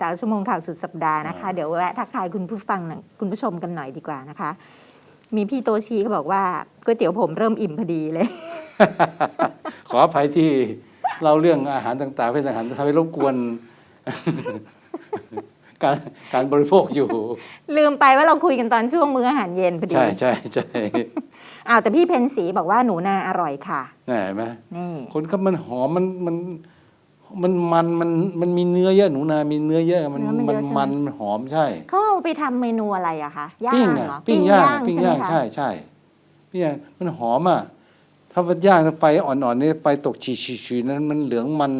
สาวชั่วโมงข่าวสุดสัปดาห์นะคะ เดี๋ยวแวะทักทายคุณผู้ฟังหน่อยคุณผู้ชมกันหน่อยดีกว่านะคะ มีพี่โตชีเขาบอกว่าก๋วยเตี๋ยวผมเริ่มอิ่มพอดีเลย ขออภัยที่เล่าเรื่องอาหารต่างๆเป็นอาหารทำให้รบกวน การการบริโภคอยู่ ลืมไปว่าเราคุยกันตอนช่วงมื้ออาหารเย็นพอดีใช่ใช่ใช่อ้าวแต่พี่เพนสีบอกว่าหนูนาอร่อยค่ะแน่ไหมนี่คนก็มันหอมมันมัน มันมันมันมันมีเนื้อเยอะหนูนา มีเนื้อเยอะมันมันมันมันหอมใช่เขาเอาไปทำเมนูอะไรอะคะย่าปิ้งงอะเหรอปิ้งย่างปิ้งใช่ไหมย่างคะใช่ใช่ปิ้งย่างมันหอมอะถ้าว่าย่างไฟอ่อนๆนี่ไฟตกฉีๆๆนั้นมันเหลืองมัน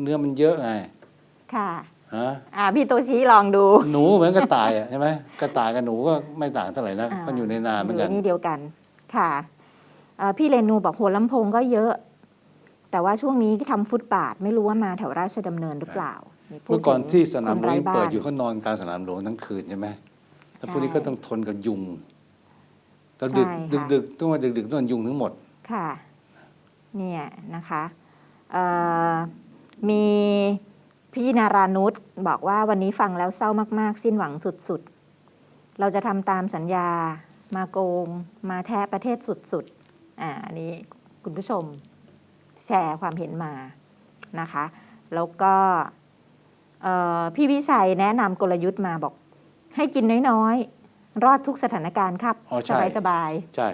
เนื้อมันเยอะไงค่ะ ฮะ อ่าพี่โตชีลองดูหนูเหมือนกระต่ายอะใช่ไหมกระต่ายกับหนูก็ไม่ต่างเท่าไหร่นะอ่ามันอยู่ในนาเหมือนกัน นี่เดียวกันค่ะเอ่อพี่เรนูบอกหัวลำโพงก็เยอะ แต่ว่าช่วงนี้ทำฟุตบาทไม่รู้ว่ามาแถวราชดำเนินหรือเปล่าพูดเมื่อก่อนถึงที่สนามคหลวงไร้ยังบ้าเปิดนอยู่เขานอนกลางสนามหลวงทั้งคืนใช่ไหมแล้วใช่พวกนี้ก็ต้องทนกับยุงตอนดึกใช่ดึกค่ะดึกต้องมาดึกดึกต้องยุงทั้งหมด ค่ะ เนี่ยนะคะเอ่อมีพี่นารานุชบอกว่าวันนี้ฟังแล้วเศร้ามากๆ สิ้นหวังสุดๆ เราจะทำตามสัญญามาโกง มาแท้ประเทศสุดๆ อ่าอันนี้คุณผู้ชมแชร์ความเห็นมานะคะ แล้วก็เอ่อพี่วิชัยแนะนำกลยุทธ์มาบอก ให้กินน้อยๆ รอดทุกสถานการณ์ครับ อ๋อใช่ สบายใช่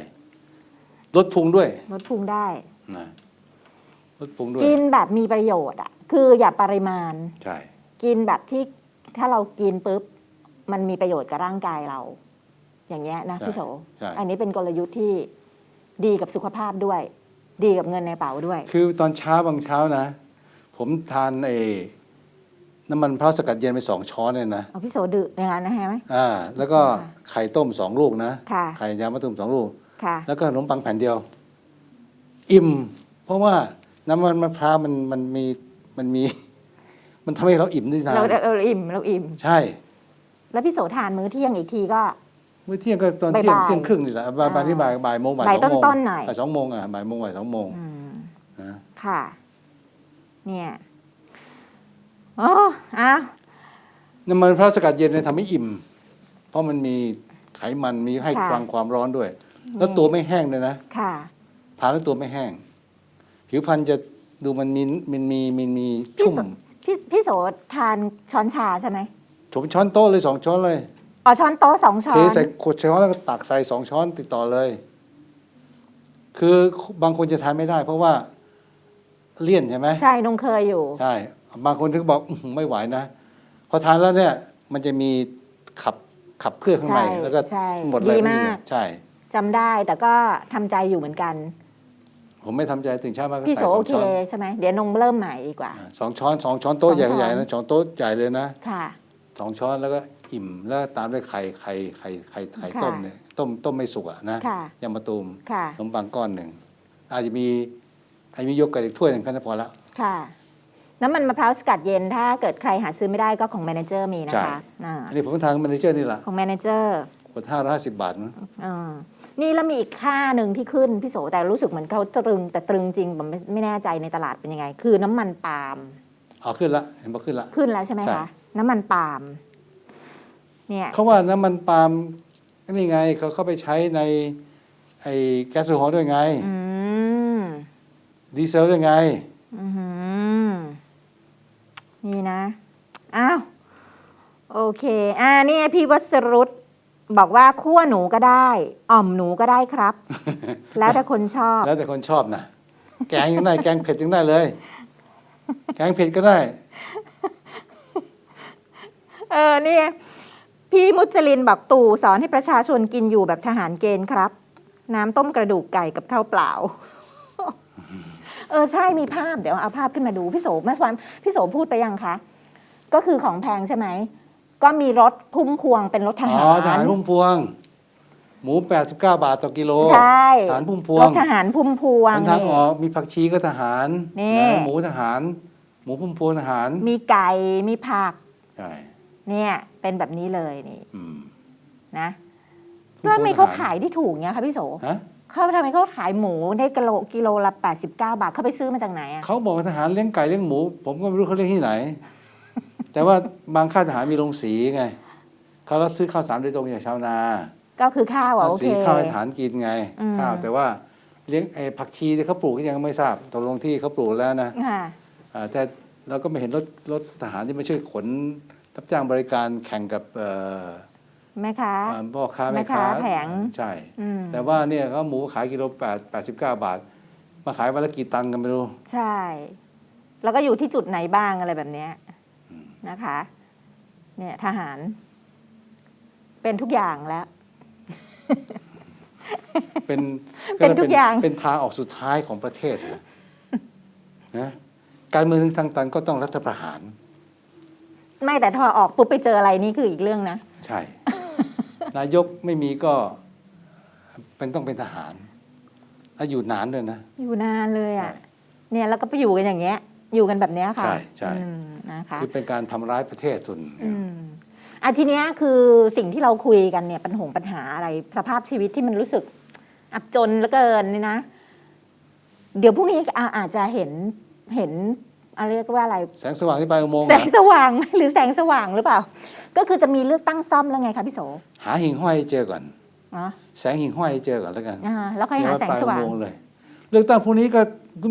ลดพุงด้วยๆลดพุงได้ นะลดพุงด้วย กินแบบมีประโยชน์อะคืออย่าปริมาณ ใช่ กินแบบที่ถ้าเรากินปุ๊บ มันมีประโยชน์กับร่างกายเรา อย่างเงี้ยนะพี่โส ใช่ อันนี้เป็นกลยุทธ์ที่ดีกับสุขภาพด้วย ดีกับเงินในกระเป๋าด้วย คือตอนเช้าบางเช้านะ ผมทานไอ้น้ำมันมะพร้าวสกัดเย็นไปสองช้อนเลยนะเอาพี่โสดื้ออย่างนั้นนะฮะไหม อ่าแล้วก็ค่ะไข่ต้มสองลูกนะ ค่ะ ไข่ยางมะตูมสองลูก ค่ะ แล้วก็ขนมปังแผ่นเดียว อิ่ม เพราะว่าน้ำมันมะพร้าวมันมันมีมันมี มันทำให้เราอิ่มได้นาเรานเราอิ่มเราอิ่ม ใช่ แล้วพี่โสทานมื้อเที่ยงอีกทีก็เมื่อเที่ยงก็ตอนเที่ยงบ่ายๆเที่ยงครึ่งนี่แหละบ่ายบ่ายที่บ่ายบ่ายโมงบ่ายบ่ายสองโมงต้นๆหน่อย บ่ายสองโมงอะบ่ายโมงบ่ายสองโมงอืม นะค่ะ เนี่ยอ๋ออ้าวน้ำมันมะพร้าวสกัดเย็นเนี่ยทำให้อิ่ม เพราะมันมีไขมันมีให้พลังความร้อนด้วย แล้วตัวไม่แห้งเลยนะค่ะทานแล้วตัวไม่แห้ง ผิวพรรณจะดูมันมีมันมีมันมีพี่ชุ่มโสพี่พี่โสทานช้อนชาใช่ไหม ผมช้อนโต๊ะเลยสองช้อนเลย อ๋อช้อนโต๊ะสองช้อเทน ใส่ขวดช้อนแล้วก็ตักใส่สองช้อนติดต่อเลย คือบางคนจะทานไม่ได้ เพราะว่าเลี่ยนใช่ไหมใช่นงเคยอยู่ ใช่บางคนถึงบอกอื้อหือไม่ไหวนะพอทานแล้วเนี่ย มันจะมีขับขับเคลื่อนข้างในใช่แล้วก็ใช่หมดเลยดีไเลยมาก ใช่ จำได้แต่ก็ทำใจอยู่เหมือนกัน ผมไม่ทำใจถึงเช้ามาก็พี่ใส่โสสอโองเคช้อนใช่ไหมเดี๋ยวนงเริ่มใหม่ดีกว่าอ่า สองช้อนสองช้อนโต๊ะสองช้อน ใหญ่ๆนะสองโต๊ะใหญ่เลยนะค่ะ สองช้อนแล้วก็ อิ่มแล้วตามด้วยไข่ไข่ไข่ไข่ไข่ค่ะต้มเนี่ยต้มต้มไม่สุกอะนะค่ะยำมะตูมค่ะขนมปังก้อนหนึ่งอาจจะมีอาจจะมีโยเกิร์ตอีกถ้วยหนึ่งก็น่าพอแล้วค่ะน้ำมันมะพร้าวสกัดเย็นถ้าเกิดใครหาซื้อไม่ได้ก็ของแมเนเจอร์มีนะคะอ่าอันนี้ผมทางแมเนเจอร์นี่แหละของแมเนเจอร์ขวดห้าร้อยห้าสิบบาทนะอ่านี่แล้วมีอีกค่าหนึ่งที่ขึ้นพี่โสแต่รู้สึกเหมือนเขาตรึง แต่ตรึงจริงผมไม่ไม่แน่ใจในตลาดเป็นยังไง คือน้ำมันปาล์มเอาขึ้นละเห็นบอกขึ้นละขึ้นแล้วใช่ไหมใช่คะน้ำมันปาล์ม เนี่ยเขาว่าน้ำมันปาล์มนี่ไงเขาเข้าไปใช้ใน ไอ้แก๊สโซฮอล์ด้วยไงอืมดีเซลด้วยไง อือหือนี่นะ อ้าว โอเค อ่านี่พี่วัสรุตบอกว่าคั่วหนูก็ได้ อ่อมหนูก็ได้ครับ แล้วถ้าคนชอบ แล้วแต่คนชอบนะแกงยังได้ แกงเผ็ดยังได้เลย แกงเผ็ดก็ได้ เออเนี่ย พี่มุจลินบอกตู่สอนให้ประชาชนกินอยู่แบบทหารเกณฑ์ครับ น้ำต้มกระดูกไก่กับข้าวเปล่า เออใช่มีภาพเดี๋ยวเอาภาพขึ้นมาดู พี่โสเมื่อวานพี่โสพูดไปยังคะ ก็คือของแพงใช่ไหม ก็มีรถพุ่มพวงเป็นรถทอ๋หาอรทหารพุ่มพวง หมู 89 บาทต่อกิโลใช่ทหารพุ่มพวรงถทหารพุ่มพวงทางนี่ออกมีผักชีก็ทหารนี่นะหมูทหาร หมูพุ่มพวงทหาร มีไก่มีผักใช่ เนี่ยเป็นแบบนี้เลยนี่อืม นะพุ่มพวงแล้วทำไมเขาทหารขายได้ถูกเนี้ยคะพี่โสฮะ เขาทำไมเขาขายหมูได้กิโลกิโลละ89 บาทเขาไปซื้อมาจากไหนอะเขาบอกว่าทหารเลี้ยงไก่เลี้ยงหมู ผมก็ไม่รู้เขาเลี้ยงที่ไหน แต่ว่าบางค่ายทหารมีโรงสีไง เขารับซื้อข้าวสารโดยตรงจากชาวนาก็คือข้าวอะภาโอเคษีข้าวให้ทหารกินไง อืม ข้าวแต่ว่าเลี้ยงไอ้ผักชีที่เขาปลูกก็ยังไม่ทราบตกลงที่เขาปลูกแล้วนะค่ะ อ่าแต่เราก็ไม่เห็นรถรถทหารที่มาช่วยขน รับจ้างบริการแข่งกับเอ่อแม่ค้าอ่าพ่อค้าแม่แม่ค้าค้าแผงใช่อืมแต่ว่าเนี่ยเขาหมูขายกิโลแปดแปดสิบเก้าบาท มาขายวันละกี่ตันกันไม่รู้ ใช่ แล้วก็อยู่ที่จุดไหนบ้างอะไรแบบเนี้ยนะคะ เนี่ยทหาร เป็นทุกอย่างแล้ว เป็นเป็นทุกอย่างเป็นทางออกสุดท้ายของประเทศนะนะการเมืองทางตันก็ต้องรัฐประหาร ไม่แต่ทอออกปุ๊บไปเจออะไรนี่คืออีกเรื่องนะ ใช่ นายกไม่มีก็ เป็นต้องเป็นทหาร ถ้าอยู่นานด้วยนะ อยู่นานเลยอะใช่เนี่ยแล้วก็ไปอยู่กันอย่างเงี้ย อยู่กันแบบเนี้ยค่ะ ใช่ใช่อืมนะคะคือเป็นการทำร้ายประเทศส่วนอืมอะทีเนี้ยคือสิ่งที่เราคุยกันเนี่ยปัญหาปัญหาอะไรสภาพชีวิตที่มันรู้สึก อับจนเหลือเกินนี่นะ เดี๋ยวพรุ่งนี้อาอาจจะเห็นเห็นอะไร เรียกว่าอะไรแสงสว่างที่ปลายอุโมงค์แสอะงสว่างหรือแสงสว่างหรือเปล่า ก็คือจะมีเลือกตั้งซ่อมแล้วไงคะพี่โสหาหิ่งห้อยให้เจอก่อนอ๋อแสงหิ่งห้อยให้เจอก่อนแล้วกันอ่าแล้วค่อยหาแสงสว่างเดี๋ยปลยอุโมค์เลย เลือกตั้งพรุ่งนี้ก็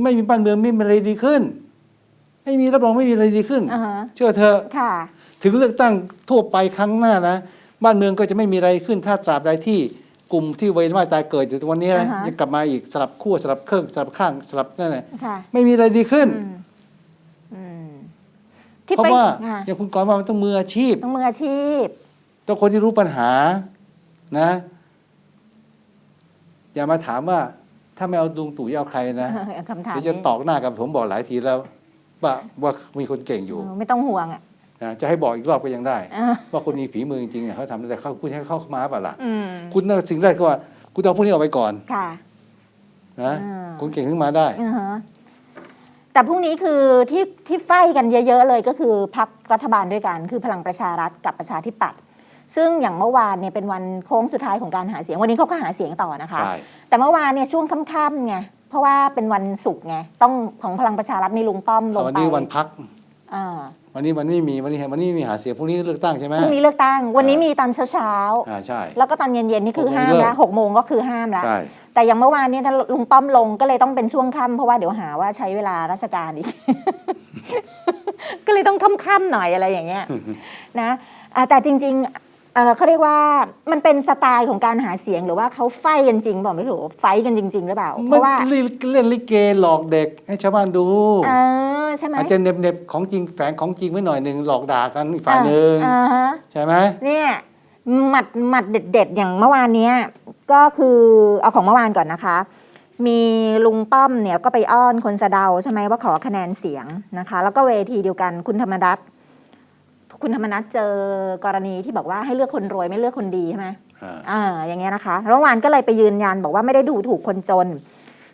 ไม่มีบ้านเมืองไม่มีอะไรดีขึ้น ไม่มีรับรองไม่มีอะไรดีขึ้นอ่าฮะเชื่อเถอะค่ะ ถึงเลือกตั้งทั่วไปครั้งหน้านะบ้านเมืองก็จะไม่มีอะไรขึ้น ถ้าตราบใดที่กลุ่มที่เวรว่ายตายเกิดอยู่วันนี้นะอ่าฮะยังกลับมาอีกสลับขั้วสลับเครื่องสลับข้างสลับนั่นแหละค่ะไม่มีอะไรดีขึ้นอืมอืม ที่เพราะไปว่าค่ะอย่างคุณกรณ์ว่ามันต้องมืออาชีพ ต้องมืออาชีพ ต้องคนที่รู้ปัญหานะ อย่ามาถามว่า ถ้าไม่เอาดุงตู่จะเอาใครนะคำถามเดี๋ยวจะนี้ตอกหน้ากันผมบอกหลายทีแล้วว่าว่ามีคนเก่งอยู่เออไม่ต้องห่วงอะนะจะให้บอกอีกรอบก็ยังได้ เออว่าคนมีฝีมือจริงๆอะเขาทำได้แต่เขาคุณให้เข้ามาเปล่าล่ะอืมคุณน่าสิ่งแรกก็ว่า คุณต้องเอาพวกนี้ออกไปก่อนค่ะ นะอ่าคุณเก่งขึ้นมาได้ อือฮะ แต่พรุ่งนี้คือที่ที่ไฟกันเยอะ ๆ เลยก็คือพักรัฐบาลด้วยกัน คือพลังประชารัฐกับประชาธิปัตย์ซึ่งอย่างเมื่อวานเนี่ยเป็นวันโค้งสุดท้ายของการหาเสียงวันนี้เขาก็หาเสียงต่อนะคะ ใช่ แต่เมื่อวานเนี่ยช่วงค่ำๆไงเพราะว่าเป็นวันศุกร์ไงต้องของพลังประชารัฐมีลุงป้อมลงวันไปนี้วันพัก อ่าวันนี้มันไม่มีวันนี้วันนี้มีหาเสียงพรุ่งนี้เลือกตั้งใช่ไหมพรุ่งนี้เลือกตั้งวันนี้มีตอนเช้าอ่าใช่ ๆแล้วก็ตอนเย็นๆนี่คือหกโมงห้ามเลิก แล้วหกโมงก็คือห้ามแล้ว ใช่ แต่อย่างเมื่อวานเนี้ถ้าลุงป้อมลงก็เลยต้องเป็นช่วงค่ำเพราะว่าเดี๋ยวหาว่าใช้เวลาราชการอีก ก็เลยต้องค่ำๆหน่อยอะไรอย่างเงี้ยนะอ่าแต่จริงๆเอ่อเขาเรียกว่ามันเป็นสไตล์ของการหาเสียงหรือว่าเขาไฟกันจริงบอกไม่ถูกไฟกันจริง ๆ หรือเปล่า เพไม่ราะว่าเล่นเล่นลิเกหลอกเด็กให้ชาวบ้านดูเออใช่ไหมอาจจะเน็บเน็บของจริงแฝงของจริงไว้หน่อยหนึ่งหลอกด่ากันอีกฝ่ายหนึ่งอ่าฮะใช่ไหมเนี่ยหมัดหมัดเด็ด ๆ อย่างเมื่อวานเนี้ย ก็คือเอาของเมื่อวานก่อนนะคะ มีลุงป้อมเนี่ยก็ไปอ้อนคนสะเดาใช่ไหมว่าขอคะแนนเสียงนะคะ แล้วก็เวทีเดียวกันคุณธรรมนัฐคุณธรรมนัฐเจอกรณีที่บอกว่าให้เลือกคนรวยไม่เลือกคนดีใช่ไหมอ่าอ่าอย่างเงี้ยนะคะแล้วเมื่อวานก็เลยไปยืนยันบอกว่าไม่ได้ดูถูกคนจน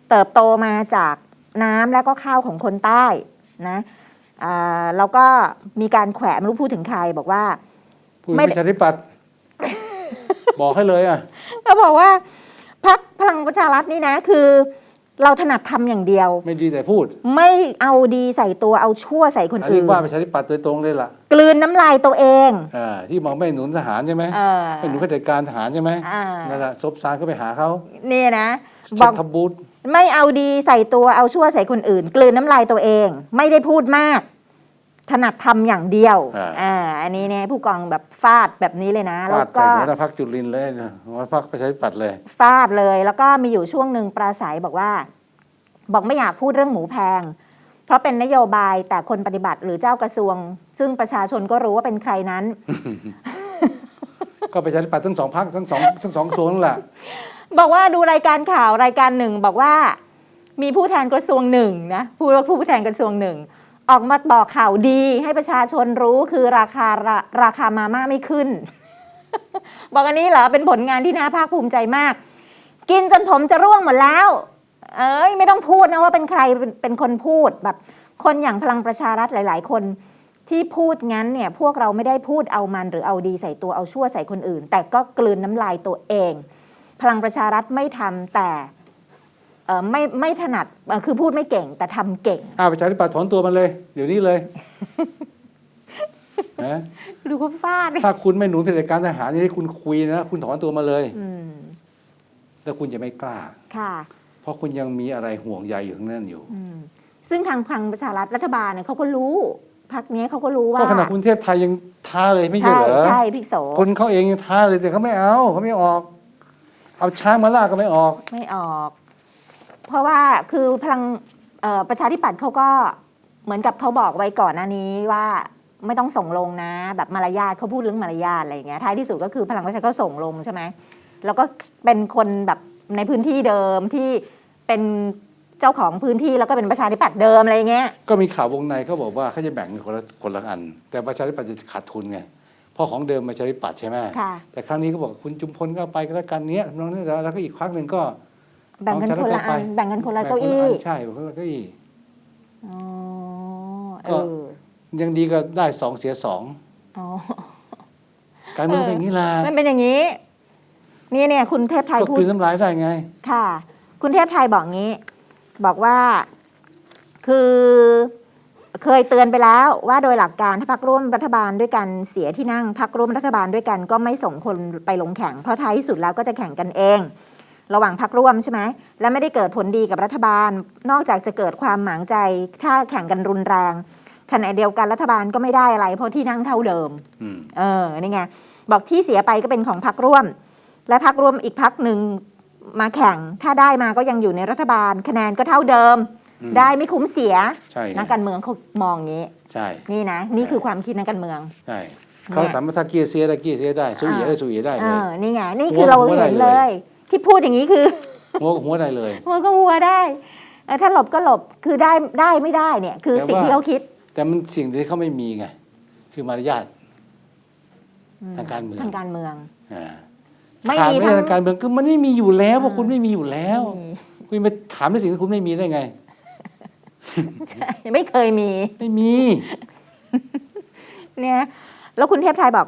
เติบโตมาจากน้ำและก็ข้าวของคนใต้นะอ่าแล้วก็มีการแขวะไม่รู้พูดถึงใครบอกว่า พูดไม่ประชาธิปัตย์ บอกให้เลยอะเขาบอกว่าพักพลังประชารัฐนี่นะคือ เราถนัดทำอย่างเดียว ไม่ดีแต่พูด ไม่เอาดีใส่ตัวเอาชั่วใส่คนอันนี้อื่นว่าประชาธิปัตย์โดยตรงเลยล่ะ กลืนน้ำลายตัวเองอ่าที่มองไม่หนุนทหารใช่ไหมเออไม่หนุนเผด็จการทหารใช่ไหมอ่านั่นแหละซบซานก็ไปหาเขานี่นะบชัอกทบูตไม่เอาดีใส่ตัวเอาชั่วใส่คนอื่น กลืนน้ำลายตัวเอง ไม่ได้พูดมาก ถนัดทำอย่างเดียวอ่าอันนี้เนี่ยผู้กองแบบฟาดแบบนี้เลยนะ แล้ฟาวดใส่ก็ หัวหน้าพักจุลินเลยนะหัวหน้าพักประชาธิปัตย์เลย ฟาดเลย แล้วก็มีอยู่ช่วงหนึ่งปราศัยบอกว่า บอกไม่อยากพูดเรื่องหมูแพง เพราะเป็นนโยบายแต่คนปฏิบัติหรือเจ้ากระทรวง ซึ่งประชาชนก็รู้ว่าเป็นใครนั้น ก็ประชาธิปัตย์ทั้งสองพักทั้งสองทั้งสองกระทรวงนั่นแหละบอกว่าดูรายการข่าวรายการหนึ่งบอกว่า มีผู้แทนกระทรวงหนึ่งนะผู้ผู้แทนกระทรวงหนึ่ง ออกมาบอกข่าวดีให้ประชาชนรู้คือราคาราราคามาม่าไม่ขึ้น บอกอันนี้เหรอเป็นผลงานที่น่าภาคภูมิใจมาก กินจนผมจะร่วงหมดแล้ว เอ้ยไม่ต้องพูดนะว่าเป็นใครเป็นเป็นคนพูดแบบ คนอย่างพลังประชารัฐหลาย ๆ คนที่พูดงั้นเนี่ยพวกเราไม่ได้พูดเอามันหรือเอาดีใส่ตัวเอาชั่วใส่คนอื่น แต่ก็กลืนน้ำลายตัวเอง พลังประชารัฐไม่ทำแต่ ไม่ไม่ถนัดเอ่อคือพูดไม่เก่งแต่ทำเก่งอ้าวประชาธิปัตย์ถอนตัวมันเลย เดี๋ยวนี้เลยนะดูเขาฟาดถ้าคุณไม่หนุนเผด็จการทหารนี่คุณคุยนะคุณถอนตัวมาเลยอืมแล้วคุณจะไม่กล้า ค่ะ เพราะคุณยังมีอะไรห่วงใยอยู่ข้างนั้นอยู่อืมซึ่งทางพลังประชารัฐรัฐบาลเนี่ยเขาก็รู้พักนี้ยเขาก็รู้ว่าก็ขนาดคุณเทพไทยยังท้าเลยไม่ใช่ใช่เหรอใช่พี่โสคนเขาเองยังท้าเลยแต่เขาไม่เอาเขาไม่ออก เอาช้างมาล่าก็ไม่ออก ไม่ออก เพราะว่าคือพลังเอ่อประชาธิปัตย์เขาก็เหมือนกับเขาบอกไว้ก่อนหน้านี้ว่าไม่ต้องส่งลงนะ แบบมารยาทเขาพูดเรื่องมารยาทอะไรอย่างเงี้ยท้ายที่สุดก็คือพลังประชาก็ส่งลงใช่ไหมแล้วก็เป็นคนแบบในพื้นที่เดิมที่เป็นเจ้าของพื้นที่แล้วก็เป็นประชาธิปัตย์เดิมอะไรอย่างเงี้ยก็มีข่าววงในเขาบอกว่าเขาจะแบ่งกันคนละคนละอัน แต่ประชาธิปัตย์จะขาดทุนไงเพราะของเดิมประชาธิปัตย์ใช่ไหมค่ะ แต่ครั้งนี้ก็บอกคุณจุมพลก็เอาไปก็แล้วกันเนี้ยน้องนี่แล้วก็อีกครั้งหนึ่งก็ แบ่งกันคนละอันแบ่งกันคนละเก้าอี้แบ่งคนละนใช่แบ่งคนละเก้าอี้อ๋อเอก็อยังดีก็ได้สองเสียสองอ๋อการเมืองเออเป็นอย่างนี้ล่ะมันเป็นอย่างนี้ นี่เนี่ยคุณเทพไทยก็พูดคืนน้ำลายได้ไง ค่ะ คุณเทพไทยบอกงี้ บอกว่าคือเคยเตือนไปแล้วว่าโดยหลักการถ้าพักร่วมรัฐบาลด้วยกันเสียที่นั่งพักร่วมรัฐบาลด้วยกันก็ไม่ส่งคนไปลงแข่งเพราะท้ายที่สุดแล้วก็จะแข่งกันเอง ระหว่างพักร่วมใช่ไหมและไม่ได้เกิดผลดีกับรัฐบาล นอกจากจะเกิดความหมางใจ ถ้าแข่งกันรุนแรงขณะเดียวกันรัฐบาลก็ไม่ได้อะไร เพราะที่นั่งเท่าเดิมอืมเออนี่ไงบอกที่เสียไปก็เป็นของพักร่วม และพักร่วมอีกพักหนึ่งมาแข่งถ้าได้มาก็ยังอยู่ในรัฐบาล คะแนนก็เท่าเดิมอืมได้ไม่คุ้มเสียใช่ไงนักการเมืองเขามองอย่างนี้ใช่นี่นะ นี่คือความคิดนักการเมืองใช่เขาสามารถถ้าเกียร์เสียได้เกียร์เสียได้สู้เหยียได้สู้เหยียได้เอเลยอนี่ไงนี่คือเราหัวเห็นได้เลเลยย ที่พูดอย่างนี้คือหัวหัวได้เลยหัวก็หัวได้เออถ้าหลบก็หลบคือได้ได้ไม่ได้เนี่ย คือแต่ว่าสิ่งที่เขาคิด แต่มันสิ่งที่เขาไม่มีไงคือมารยาททางการเมืองทางการเมืองอ่าไม่ขาดมีไม่ทั้ได้งทางการเมืองคือมันไม่มีอยู่แล้วเพราะอ่าคุณไม่มีอยู่แล้ว คุณไปถามในสิ่งที่คุณไม่มีได้ไงใช่ไม่เคยมี ไม่มี เนี่ย แล้วคุณเทพไทยบอก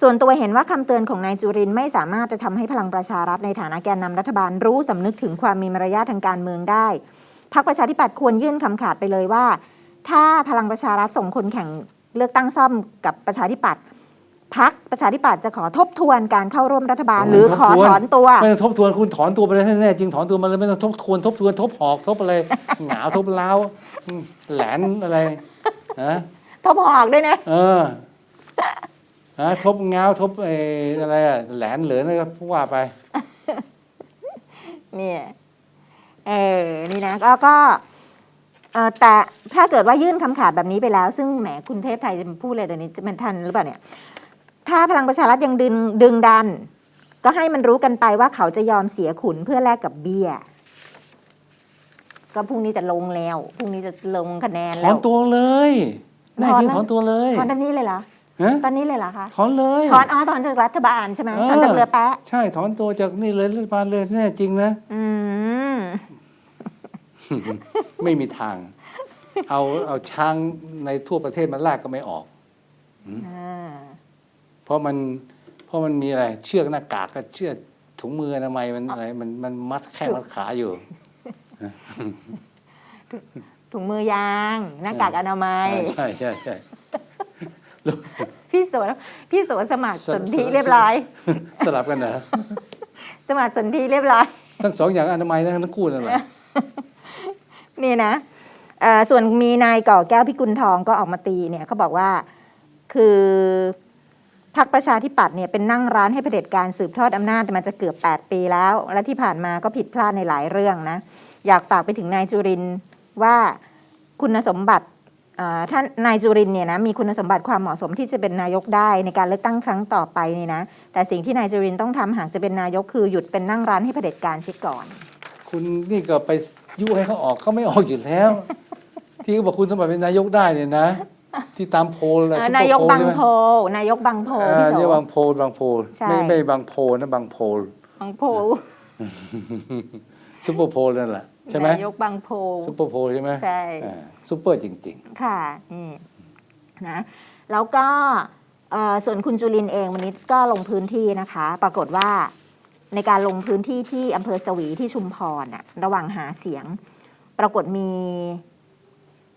ส่วนตัวเห็นว่าคำเตือนของนายจุรินทร์ไม่สามารถจะทำให้พลังประชารัฐในฐานะแกนนำรัฐบาลรู้สำนึกถึงความมีมารยาททางการเมืองได้พรรคประชาธิปัตย์ควรยื่นคำขาดไปเลยว่า ถ้าพลังประชารัฐส่งคนแข่งเลือกตั้งซ่อมกับประชาธิปัตย์พักประชาธิปัตย์จะขอทบทวนการเข้าร่วมรัฐบาลโอ้ยหรือขอทบทวนถอนตัวไม่ต้องทบทวนคุณถอนตัวไปเลยแน่ๆจริงถอนตัวมาเลยไม่ต้องทบทวนทบทวนทบหอกทบอะไรหงาวทบเล้าวอืมแหลนอะไรฮะทบหอกด้วยนะเออ ฮะทบเงาวทบเอออะไรอะแหลนเหลือนอะไรก็ว่าไป เนี่ย เออ นี่นะ ก็ก็เออแต่ถ้าเกิดว่ายื่นคำขาดแบบนี้ไปแล้ว ซึ่งแหมคุณเทพไทยจะพูดเลยเดี๋ยวนี้จะมันทันหรือเปล่าเนี่ย ถ้าพลังประชารัฐยังดึงดึงดัน ก็ให้มันรู้กันไปว่าเขาจะยอมเสียขุนเพื่อแลกกับเบี้ย ก็พรุ่งนี้จะลงแล้วพรุ่งนี้จะลงคะแนนถแล้อนวตัวเลย แน่จริงถอนนะถอนตัวเลย ถอนตอนนี้เลยเหรอ ฮะตอนนี้เลยเหรอคะ ถอนเลยถอนอ๋อถอนจากรัฐบาลใช่ไหมเออถอนจากเรือแปะ ใช่ถอนตัวจากนี่เลยรัฐบาลเลยแน่จริงนะ อืม ไม่มีทาง เอาเอาช้างในทั่วประเทศมาลากก็ไม่ออก อ่า เพราะมันเพราะมันมีอะไร เชือกหน้ากากกับเชือกถุงมืออนามัยมันอะไรมันมันมัดแข้งมัดขาอยู่ ถุงมือยาง หน้ากากอนามัย ใช่ใช่ใช่ พี่โสพี่โสสมัครสสนธิสเรียบร้อย สลับกันนะสมัครสนธิเรียบร้อย ทั้งสองอย่างอนามัยทั้งคู่นั่นแหละนี่นะเอ่อส่วนมีนายก่อแก้วพิกุลทองก็ออกมาตีเนี่ยเขาบอกว่าคือพรรคประชาธิปัตย์เนี่ยเป็นนั่งร้านให้เผด็จการสืบทอดอำนาจมาจะเกือบ 8 ปีแล้ว และที่ผ่านมาก็ผิดพลาดในหลายเรื่องนะ อยากฝากไปถึงนายจุรินทร์ว่าคุณสมบัติเอ่อ ท่านนายจุรินทร์เนี่ยนะมีคุณสมบัติความเหมาะสมที่จะเป็นนายกได้ในการเลือกตั้งครั้งต่อไปเนี่ยนะแต่สิ่งที่นายจุรินทร์ต้องทำหากจะเป็นนายกคือหยุดเป็นนั่งร้านให้เผด็จการเสียก่อน คุณนี่ก็ไปยุให้เขาออกเขาไม่ออกอยู่แล้ว ที่เขาบอกคุณสมบัติเป็นนายกได้เนี่ยนะ ที่ตามโพลอะไรเอ่อซุปเปอร์นายกโพลบางใช่ไหมโพนายกบางโพเอพี่อโสเนี่ยบางโพลบางโพลใช่ไม่ไม่บางโพลนะบางโพลบางโพซุปเปอร์โพลนั่นแหละ ใช่ไหมนายกบางโพซุปเปอร์โพลใช่ไหมใช่อ่าซุปเปอร์จริง ค่ะนี่นะแล้วก็เอ่อส่วนคุณจุลินเองวันนี้ก็ลงพื้นที่นะคะ ปรากฏว่าในการลงพื้นที่ที่อำเภอสวีที่ชุมพรน่ะระหว่างหาเสียง ปรากฏมี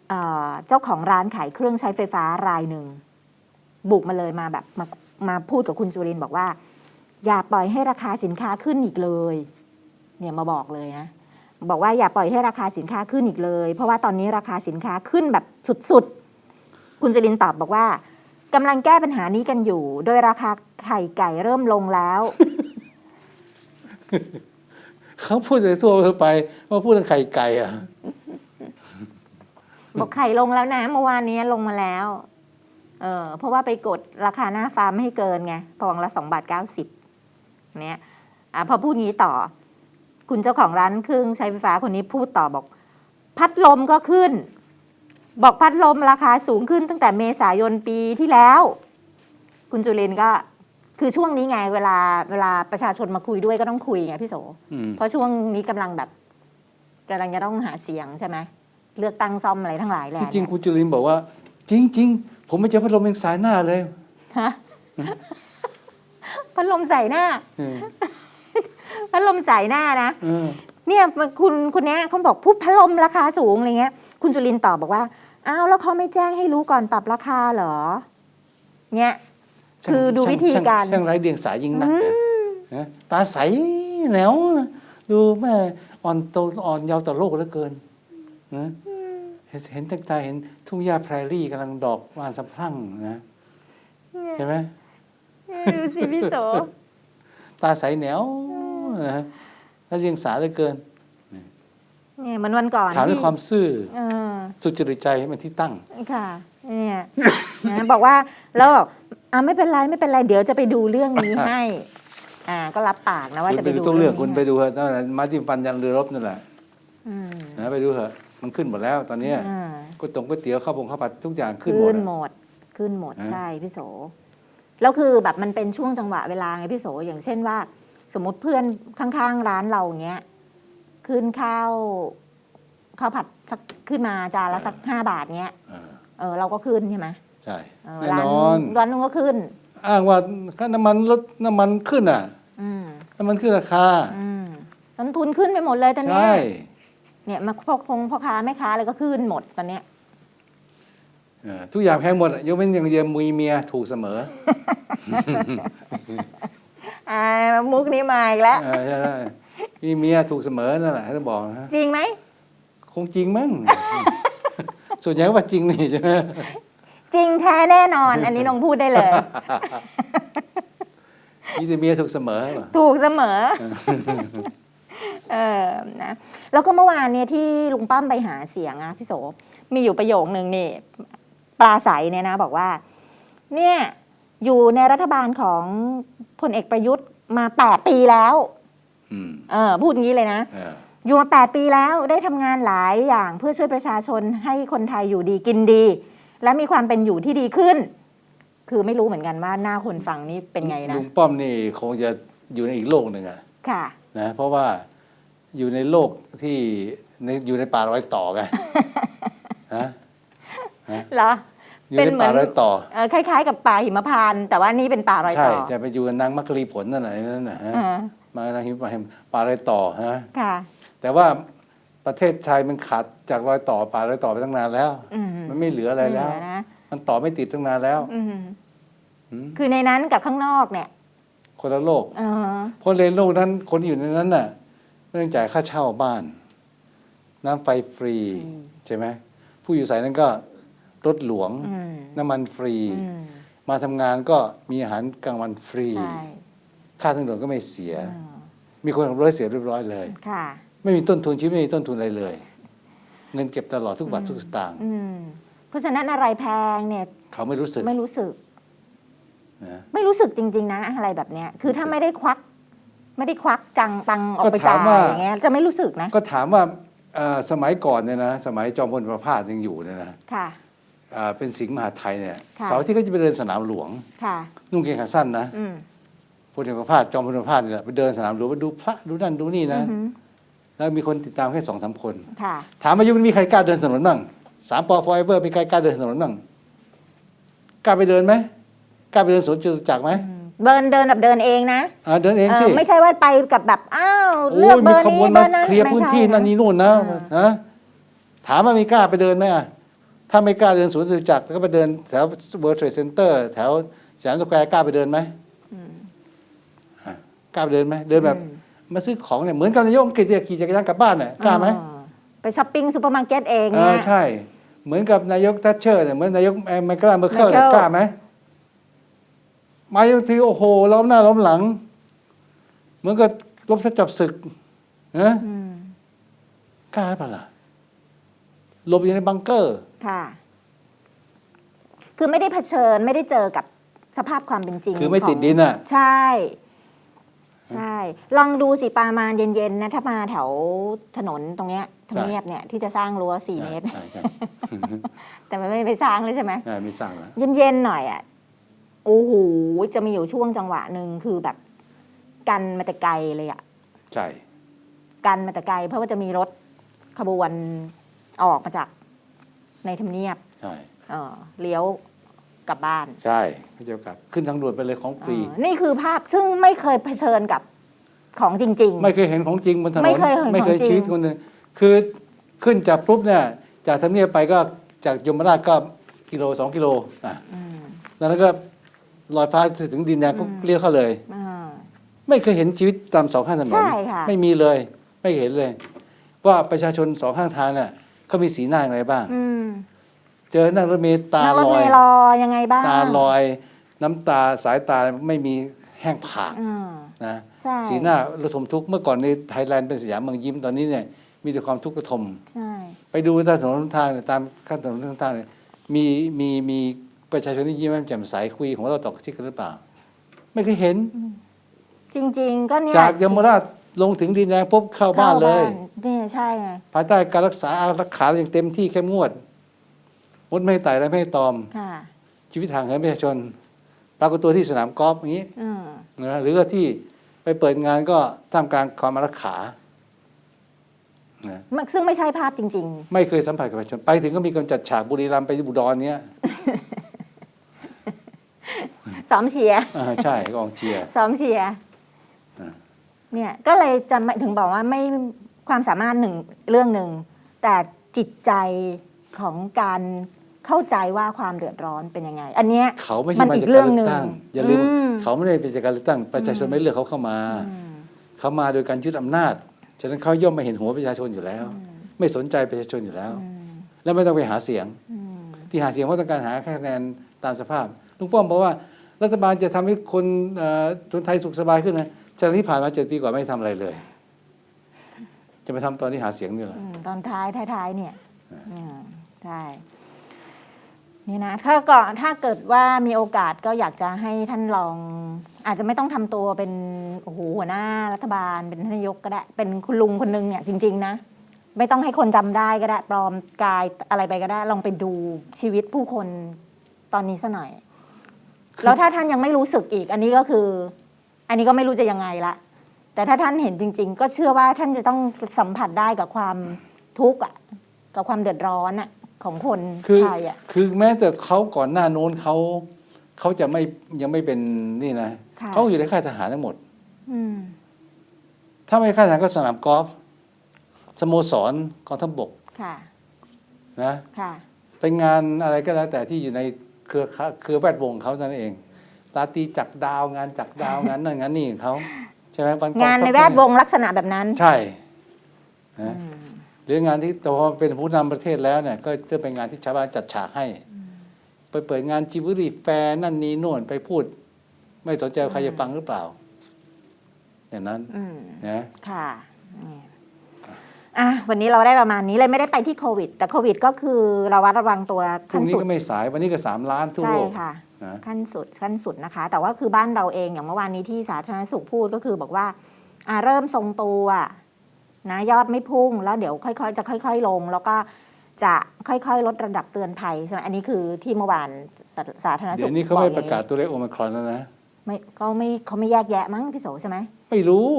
เอ่อเจ้าของร้านขายเครื่องใช้ไฟฟ้ารายหนึ่ง บุกมาเลยมาแบบมามาพูดกับคุณจุรินทร์บอกว่า อย่าปล่อยให้ราคาสินค้าขึ้นอีกเลย เนี่ยมาบอกเลยนะ บอกว่าอย่าปล่อยให้ราคาสินค้าขึ้นอีกเลย เพราะว่าตอนนี้ราคาสินค้าขึ้นแบบสุดๆ คุณจุรินทร์ตอบบอกว่ากำลังแก้ปัญหานี้กันอยู่ โดยราคาไข่ไก่เริ่มลงแล้ว เขาพูดไปทั่วไปว่าพูดเรื่องไข่ไก่อะ บอกไข่ลงแล้วนะเมื่อวานนี้ลงมาแล้ว เออเพราะว่าไปกดราคาหน้าฟาร์มไม่ให้เกินไงฟองละสองบาทเก้าสิบเนี่ยอะพอพูดงี้ต่อ คุณเจ้าของร้านเครื่องใช้ไฟฟ้าคนนี้พูดต่อบอก พัดลมก็ขึ้น บอกพัดลมราคาสูงขึ้นตั้งแต่เมษายนปีที่แล้ว คุณจุลินทร์ก็คือช่วงนี้ไงเวลาเวลาประชาชนมาคุยด้วยก็ต้องคุยไงพี่โสอืมเพราะช่วงนี้กำลังแบบกำลังจะต้องหาเสียงใช่ไหมเลือกตั้งซ่อมอะไรทั้งหลายแหละที่จริงคุณจุลินบอกว่า จริงๆผมไม่เจอพัดลมยังสายหน้าเลยฮะพัดลมใส่หน้าเออ พัดลมใส่หน้านะเออเนี่ยคุณคุณเนี้ยเขาบอกพูดพัดลมราคาสูงอะไรเงี้ย คุณจุลินตอบบอกว่าอ้าวแล้วเขาไม่แจ้งให้รู้ก่อนปรับราคาเหรอเนี่ยคือดูวิธีการช่างช่างไร้เดียงสายยิ่งนักเนี่ยนะตาใสแหนวดูแม่อ่อนโตอ่อนเยาวต่อโลกเหลือเกินนะเห็นเห็นตั้งตาเห็นทุ่งหญ้าแพรรี่กำลังดอกบานสะพรั่งนะใช่ไหมเนี่ยดูสิพี่โสตาใสแหนว นะแล้วเรียงสาเหลือเกินเนี่ยเหมันวันก่อนถามด้วยที่ความซื่อเออสุจริตใจให้มันที่ตั้ง ค่ะเนี่ยนะบอกว่าแล้วบอกอ่าไม่เป็นไรไม่เป็นไรเดี๋ยวจะไปดูเรื่องนี้ให้ อ่า ก็รับปากนะว่าคุณจะไปไปดูดูตัวเรื่องนี้คุณไปดูเถอะตั้งแต่มาที่ฟันยันเรือรบนั่นแหละอืมนะไปดูเถอะมันขึ้นหมดแล้วตอนเนี้ยอ่าก๋วยตงก๋วยเตี๋ยวข้าวผงข้าวผัดทุกอย่างขึ้ขึ้นนหมดอะ หมด ขึ้นหมดฮะใช่พี่โสแล้วคือแบบมันเป็นช่วงจังหวะเวลาไงพี่โสอย่างเช่นว่า สมมติเพื่อนข้างๆร้านเราเงี้ยขึ้นข้าวข้าวผัดสักขึ้นมาจานละสักห้าบาทเงี้ยเออเออเราก็ขึ้นใช่ไหมใช่ เออแน่ร้านนอน ร้านนึงก็ขึ้น อ้างว่าค่าน้ำมันลดน้ำมันขึ้นอะ อืมน้ำมันขึ้นราคา อืมต้นทุนขึ้นไปหมดเลยตอนเนี้ยใช่ เนี่ยมาพวกพงพ่อค้าแม่ค้าอะไรก็ขึ้นหมดตอนเนี้ย เออทุกอย่างแพงหมดอะยกเว้นอย่างเดียวมุยเมียถูกเสมอ อ่ามุกนี้มาอีกแล้ว เออใช่ใช่มีเมียถูกเสมอนั่นแหละท่านบอกนะจริงไหม คงจริงมั้ง ส่วนใหญ่ก็ว่าจริงนี่ใช่ไหม จริงแท้แน่นอน อันนี้น้องพูดได้เลยมีแต่เมียถูกเสมอเหรอ ถูกเสมอ เออนะแล้วก็เมื่อวานเนี่ยที่ลุงป้อมไปหาเสียงอะพี่โสมีอยู่ประโยคนึงนี่ปลาใสเนี่ยนะ บอกว่า เนี่ย อยู่ในรัฐบาลของพลเอกประยุทธ์มาแปดปีแล้ว อืมเออพูดงี้เลยนะ เอออยู่มาแปดปีแล้วได้ทำงานหลายอย่างเพื่อช่วยประชาชนให้คนไทยอยู่ดีกินดี และมีความเป็นอยู่ที่ดีขึ้น คือไม่รู้เหมือนกันว่าหน้าคนฟังนี่เป็นไงนะลุงป้อมนี่คงจะอยู่ในอีกโลกหนึ่งอะค่ะ นะเพราะว่าอยู่ในโลกที่ในอยู่ในป่ารอยต่อไง ฮะ เหรรอ อยู่เป็นในเหมืป่าอน รอยต่อ เออคล้าย ๆ กับป่าหิมพานต์แต่ว่านี่เป็นป่ารอยใช่ต่อจะไปอยู่กับนางมักกะลีผลนั่นแหละนั่นน่ะฮะอ่ามานางหิมป่าป่ารอยต่อฮะค่ะ แต่ว่าประเทศไทยมันขาดจากรอยต่อป่ารอยต่อไปตั้งนานแล้ว อืมมันไม่เหลืออะไรม่เหแล้วลืนะมันต่อไม่ติดตั้งนานแล้วอืมอืมคือในนั้นกับข้างนอกเนี่ยคนละโลก เออเพราะในโลกนั้นคนที่อยู่ในนั้นน่ะไม่ต้องจ่ายค่าเช่าบ้าน น้ำไฟฟรีใช่ไหมผู้อยู่อาศัยนั้นก็ รถหลวงอืมน้ำมันฟรีอืมมาทำงานก็มีอาหารกลางวันฟรีใช่ค่าทางด่วนก็ไม่เสียเออมีคนขับรถเสียเรียบร้อยเลยค่ะไม่มีต้นทุนชีวิตไม่มีต้นทุนอะไรเลย เงินเก็บตลอดทุกบาททุกสตางค์อืมเพราะฉะนั้นอะไรแพงเนี่ยเขาไม่รู้สึกไม่รู้สึกนะไม่รู้สึกจริง ๆ นะอะไรแบบเนี้ยคือถ้าไม่ได้ควัก ไม่ได้ควักจังตังออกไปจ่ายอย่างเงี้ยจะไม่รู้สึกนะ ก็ถามว่าเอ่อสมัยก่อนเนี่ยนะ สมัยจอมพลประภาสยังอยู่เนี่ยนะค่ะอ่า เป็นสิงห์มหาดไทยเนี่ยค่ะเสาร์อาที่ก็จะไปเดินสนามหลวงค่ะนุ่งเกงขาสั้นนะอืมพลเอกประภาสจอมพลประภาสเนี่ยไปเดินสนามหลวงไปดูพระดูนั่นดูนี่นะอือหือแล้วมีคนติดตามแค่สองสามคนค่ะถามอายุมันมีใครกล้าเดินถนนบ้างสามปอฟอยเบอร์มีใครกล้าเดินถนนบ้างกล้าไปเดินไหมกล้าไปเดินสวนจตุจักรไหมเดินเดินแบบเดินเองนะอ่าเดินเองเอสิอไม่ใช่ว่าไปกับแบบอ้าวโอ้เลือกยเบมีอร์ขนี้บวนเบมาอร์นั้นเคลียร์พื้นที่ไม่ใช่นั่นนี่นู่นนะอ่าฮะถามว่ามีกล้าไปเดินไหมอะ ถ้าถ้าไม่กล้าเดินสวนจตุจักรก็ไปเดินแถว World Trade Center แถวสยามสแควร์กล้าไปเดินไหมอะกล้าไปเดินไหมเดินแบบอืมมาซื้อของเนี่ยเหมือนกับนายกอังกฤษเนี่ยขี่จักรยานกลับบ้านเนี่ยกล้าไหมเออไปช้อปปิ้งซูเปอร์มาร์เก็ตเองเอเนี่อยใช่ เหมือนกับนายกทัชเชอร์เนี่ยเหมือนนายกไมเคิลเมอร์เคิลเนี่ย Merkel กล้าไหมมาบางทีโอ้โหล้อมหน้าล้อมหลัง เหมือนกับรบทับจับศึกนะอืม กล้าหรือเปล่าล่ะ หลบอยู่ในบังเกอร์ค่ะ คือไม่ได้เผชิญไม่ได้เจอกับสภาพความเป็นจริงคือไม่ขงติดดินอะ ใช่ ใช่ ลองดูสิประมาณเย็นๆนะถ้ามาแถวถนนตรงเนี้ยทำเนียบเนี่ยที่จะสร้างรั้วสี่เมตรใช่ใช่แต่มันไม่ไปสร้างเลยใช่ไหมใช่ไม่สั่งแล้วเย็นๆหน่อยอะโอ้โหจะมีอยู่ช่วงจังหวะหนึ่งคือแบบ กันมาแต่ไกลเลยอะ ใช่ กันมาแต่ไกลเพราะว่าจะมีรถขบวน ออกมาจากในทำเนียบใช่เออเลี้ยวกลับบ้านใช่ไม่เดียวกับ ขึ้นทางด่วนไปเลยของฟรี เออนี่คือภาพซึ่งไม่เคยเผชิญกับของจริง ไม่เคยเห็นของจริงบนถนนไม่เคยเห็นไม่เคยของจริง ชีวิตคนหนึงคือขึ้นจากปุ๊บเนี่ยจากทำเนียบไปก็จากยมราชก็กิโลสองกิโลอะๆอืมแล้วนั้นก็ลอยฟ้าถึงดินแดงก็อืมเลี้ยวเข้าเลย อ่า ไม่เคยเห็นชีวิตตามสองข้างถนนใช่ค่ะ ไม่มีเลย ไม่เห็นเลย ว่าประชาชนสองข้างทางเนี่ย เขามีสีหน้าอย่างไรบ้าง อืมเจอนั่งรถเมล์ตานั่งรถลอเมย ล์รอยังไงบ้างตาลอย น้ำตาสายตาไม่มีแห้งผากอืมนะ ใช่สีหน้าระทมทุกข์เมื่อก่อนในไทยแลนด์เป็นสยามเมืองยิ้มตอนนี้เนี่ยมีแต่ความทุกข์ระทม ใช่ ไปดูตามถนนหนทางเนี่ยตามขั้นถนนทางเนี่ยมีมีมีประชาชนที่ยิ้มแย้มแจ่มใสคุยของเราตอกชิดกันหรือเปล่า ไม่เคยเห็นจริง ๆ ก็เนี่ยจากยมราช ลงถึงดินแดงปุ๊บเข้าบ้านเลย นี่ใช่ไงภายใต้การรักษาอารักขาอย่างเต็มที่เข้มงวดมดไม่ให้ไต่และไม่ให้ตอม ค่ะ ชีวิตทางเหินประชาชน ปรากฏตัวที่สนามกอล์ฟอย่างนี้อืมนะหรือว่าที่ไปเปิดงานก็ท่ามกลางความอารักขานะมันซึ่งไม่ใช่ภาพจริง ไม่เคยสัมผัสกับประชาชน ไปถึงก็มีคนจัดฉากบุรีรัมย์ไปบุดรเนี้ยๆ ซ้อมเชียร์ อ่าใช่กองเชียร์ ซ้อมเชียร์อ่า เนี่ยก็เลยจะไม่ถึงบอกว่าไม่ความสามารถหนึ่งเรื่องหนึ่ง แต่จิตใจของการเข้าใจว่าความเดือดร้อนเป็นยังไง อันเนี้ยเขาไม่มัใช่นมาอีกจากเรื่การองเลืหนึ่อกงตั้งอย่าลืมอืมเขาไม่ได้เป็นจากการเลือกตั้ง ประชาชนไม่เลือกเขาเข้ามาอืมเขามาโดยการยึดอำนาจฉะนั้นเขาย่อมมาเห็นหัวประชาชนอยู่แล้ว ไม่สนใจประชาชนอยู่แล้วอืมแล้วไม่ต้องไปหาเสียงอืมที่หาเสียงเพราะต้องการหาคะแนนตามสภาพลุงป้อมบอกว่ารัฐบาลจะทำให้คนเอ่อคนไทยสุขสบายขึ้นนะ ฉะนั้นที่ผ่านมาเจ็ดปีกว่าไม่ทำอะไรเลย จะไปทำตอนที่หาเสียงนี่แหละอืมตอนท้ายท้ายๆเนี่ยอืมใช่นี่นะถ้าก่อนถ้าเกิดว่ามีโอกาสก็อยากจะให้ท่านลอง อาจจะไม่ต้องทำตัวเป็นโอ้โหหัวหน้ารัฐบาลเป็นท่านนายกก็ได้ เป็นคุณลุงคนนึงเนี่ยจริง ๆ นะ ไม่ต้องให้คนจำได้ก็ได้ ปลอมกายอะไรไปก็ได้ ลองไปดูชีวิตผู้คนตอนนี้ซะหน่อย แล้วถ้าท่านยังไม่รู้สึกอีก อันนี้ก็คือ อันนี้ก็ไม่รู้จะยังไงละ แต่ถ้าท่านเห็นจริง ๆ ก็เชื่อว่าท่านจะต้องสัมผัสได้กับความทุกข์อะกับความเดือดร้อนอะของคนคือไทยอะคือแม้แต่เขาก่อนหน้าโน้นเขาเขาจะไม่ยังไม่เป็นนี่นะค่ะ เขาอยู่ในค่ายทหารทั้งหมด อืมถ้าไม่ค่ายทหารก็สนามกอล์ฟสโมสรกองทัพบกค่ะนะค่ะ เป็นงานอะไรก็แล้วแต่ที่อยู่ในเครือข่ายเครือแวดวงเขานั่นเอง ราตรีจักรดาวงานจักรดาวงานนั่นงานนี่ของเขาใช่ไหมวักองงานในทัพแวดวงลักษณะแบบนั้น ใช่นะอืมหรืองานที่แต่พอเป็นผู้นำประเทศแล้วเนี่ยก็จะเป็นงานที่ชาวบ้านจัดฉากให้ ไปเปิดงานจิวเวลรี่แฟร์นั่นนี่โน่นไปพูด ไม่สนใจว่าใครจะฟังหรือเปล่า อย่างนั้นอืมนะค่ะนี่อะวันนี้เราได้ประมาณนี้เลยไม่ได้ไปที่โควิด แต่โควิดก็คือเราวัดระวังตัวพรุ่ขั้งนนี้สุดก็ไม่สายวันนี้ก็สามล้านทั่วใช่โลกค่ะ นะขั้นสุดขั้นสุดนะคะ แต่ว่าคือบ้านเราเองอย่างเมื่อวานนี้ที่สาธารณสุขพูดก็คือบอกว่าอ่าเริ่มทรงตัวนะยอดไม่พุ่งแล้วเดี๋ยวค่อยๆ จะค่อย ๆ ลง แล้วก็จะค่อยๆ ลดระดับเตือนภัยใช่ไหมอันนี้คือที่เมื่อวานสาสาธารณสุเดี๋ขยวนี้เขาไม่บอประกาศตัวเลขโอมครอนแล้วนะไม่ก็ไม่เขาไม่แยกแยะมั้งพี่โสใช่ไหมไม่รู้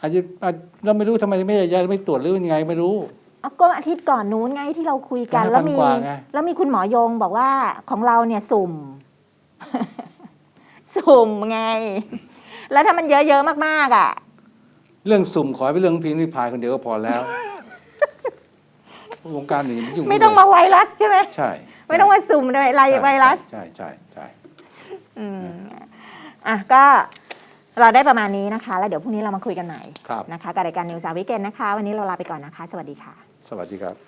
อาจจะอาจเราไม่รู้ทำไมไม่ยายไม่ตรวจหรือยังไงไม่รู้ เอาก็อาทิตย์ก่อนนู้นไงที่เราคุยกัน5,000แล้วมีกว่าไง แล้วมีคุณหมอยงบอกว่าของเราเนี่ยสุ่ม สุ่มไง แล้วถ้ามันเยอะๆมากๆอะ เรื่องสุ่มขอให้เป็นเรื่องพิมพ์ริพายคนเดียวก็พอแล้ววงการอื่นอย่าายุ่งไม่ต้องมาไวรัสใช่ไหมใช่ไม่ต้องมาสุ่มเลยไลไวรัส ใช่ใช่ใช่อืมอะก็เราได้ประมาณนี้นะคะ แล้วเดี๋ยวพรุ่งนี้เรามาคุยกันใหม่ครับนะคะกับรายการนิวสาวิเกนนะคะ วันนี้เราลาไปก่อนนะคะ สวัสดีค่ะ สวัสดีครับ